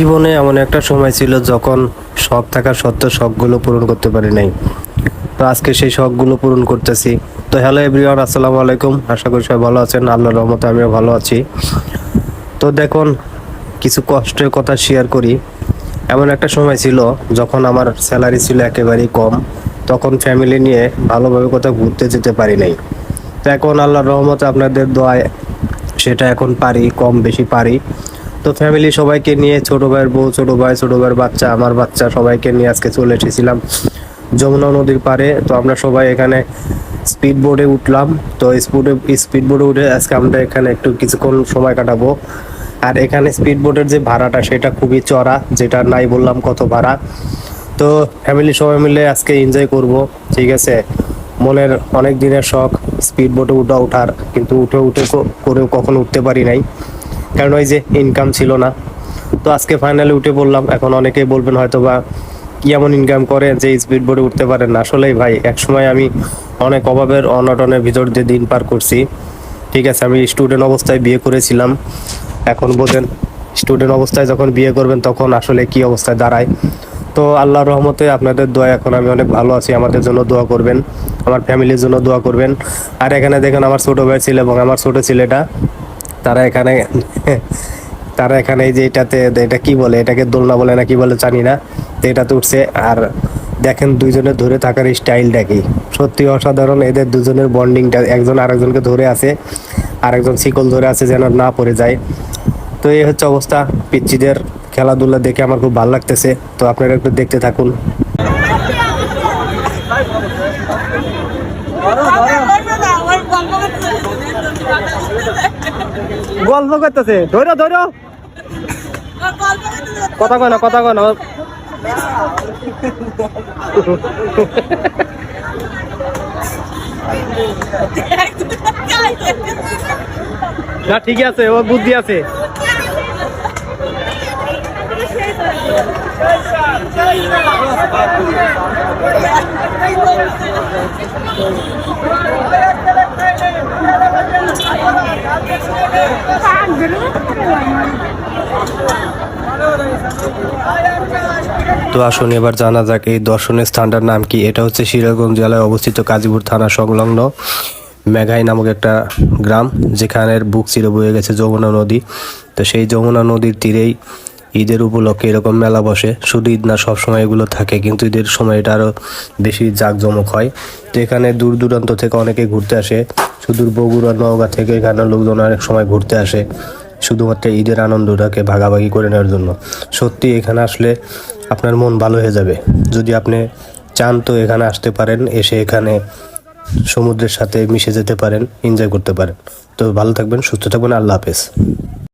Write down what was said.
জীবনে এমন একটা সময় ছিল যখন শখ থাকা সত্ত্বেও শখগুলো পূরণ করতে পারি নাই। তো আজকে সেই শখগুলো পূরণ করতেছি। তো হ্যালো এভরিওয়ান, আসসালামু আলাইকুম। আশা করি সবাই ভালো আছেন। আল্লাহর রহমতে আমিও ভালো আছি। তো দেখুন, কিছু কষ্টের কথা শেয়ার করি। এমন একটা সময় ছিল যখন আমার স্যালারি ছিল একেবারেই কম। তখন ফ্যামিলি নিয়ে ভালোভাবে কোথাও ঘুরতে যেতে পারি নাই। তো এখন আল্লাহর রহমতে আপনাদের দোয়ায় সেটা এখন পারি, কম বেশি পারি। তো ফ্যামিলি সবাইকে নিয়ে ছোট ভাইয়ের বউ, ছোট ভাই, ছোট ভাইয়ের বাচ্চা, আমার বাচ্চা সবাইকে নিয়ে আজকে চলে এসেছিলাম যমুনা নদীর পাড়ে। তো আমরা সবাই এখানে স্পিড বোর্ডে উঠলাম। তো স্পিডে স্পিড বোর্ডে উঠে আজকে আমরা এখানে একটু কিছুক্ষণ সময় কাটাবো। আর এখানে স্পিড বোর্ডের যে ভাড়াটা, সেটা খুবই চড়া, যেটা নাই বললাম কত ভাড়া। তো ফ্যামিলি সবাই মিলে আজকে এনজয় করব, ঠিক আছে? মনের অনেক দিনের শখ স্পিড বোটে উঠা ওঠার কিন্তু উঠে উঠে করেও কখনো উঠতে পারি নাই। কারণ ওই যে ইনকাম ছিল না। তো আজকে ফাইনালি উঠে পড়লাম এখন অনেকেই বলবেন হয়তো বা এমন ইনকাম করে যে স্পিড বোর্ডে উঠতে পারেন না। আসলেই ভাই, একসময় আমি অনেক অভাবের, অনটনের ভিতর দিয়ে দিন পার করছি। ঠিক আছে, আমি স্টুডেন্ট অবস্থায় বিয়ে করেছিলাম। এখন বোঝেন স্টুডেন্ট অবস্থায় যখন বিয়ে করবেন তখন আসলে কি অবস্থায় দাঁড়ায়। তো আল্লাহর রহমতে আপনাদের দোয়া, এখন আমি অনেক ভালো আছি। আমাদের জন্য দোয়া করবেন, আমার ফ্যামিলির জন্য দোয়া করবেন। আর এখানে দেখেন আমার ছোট ভাই ছিল এবং আমার ছোট ছেলেটা তারা এখানে তারা এখানে এই যে এটাতে, এটা কি বলে, এটাকে দোলনা বলে না কি বলে জানি না, তো এটাতে উঠছে। আর দেখেন দুইজনে ধরে থাকার স্টাইলটা কি। সত্যি অসাধারণ এদের দুজনের বন্ডিংটা, একজন আরেকজনকে ধরে আছে, আরেকজন শিকল ধরে আছে যেন না পড়ে যায়। তো এই হচ্ছে অবস্থা, পিচ্চিদের খেলাধুলা দেখে আমার খুব ভালো লাগতেছে, তো আপনারা একটু দেখতে থাকুন। গল্প করতেছে। ধরো ধরো কথা কয় না, কথা কয় না। না ঠিক আছে ও বুদ্ধি আছে। তো আসুন, এবার জানা যাক এই দর্শনীয় স্থানটার নাম কি। এটা হচ্ছে সিরাজগঞ্জ জেলায় অবস্থিত কাজীপুর থানা সংলগ্ন মেঘাই নামক একটা গ্রাম, যেখানের বুক চিরে বয়ে গেছে যমুনা নদী। তো সেই যমুনা নদীর তীরেই ঈদের উপলক্ষে এরকম মেলা বসে। শুধু ঈদ না, সবসময় এগুলো থাকে, কিন্তু ঈদের সময় এটা আরও বেশি জাঁকজমক হয়। তো এখানে দূর দূরান্ত থেকে অনেকে ঘুরতে আসে। সুদূর বগুড়া, নওগাঁ থেকে এখানে লোকজন অনেক সময় ঘুরতে আসে, শুধুমাত্র ঈদের আনন্দটাকে ভাগাভাগি করে নেওয়ার জন্য। সত্যি এখানে আসলে আপনার মন ভালো হয়ে যাবে। যদি আপনি চান তো এখানে আসতে পারেন, এসে এখানে সমুদ্রের সাথে মিশে যেতে পারেন এনজয় করতে পারেন। তো ভালো থাকবেন, সুস্থ থাকবেন, আল্লাহ হাফেজ।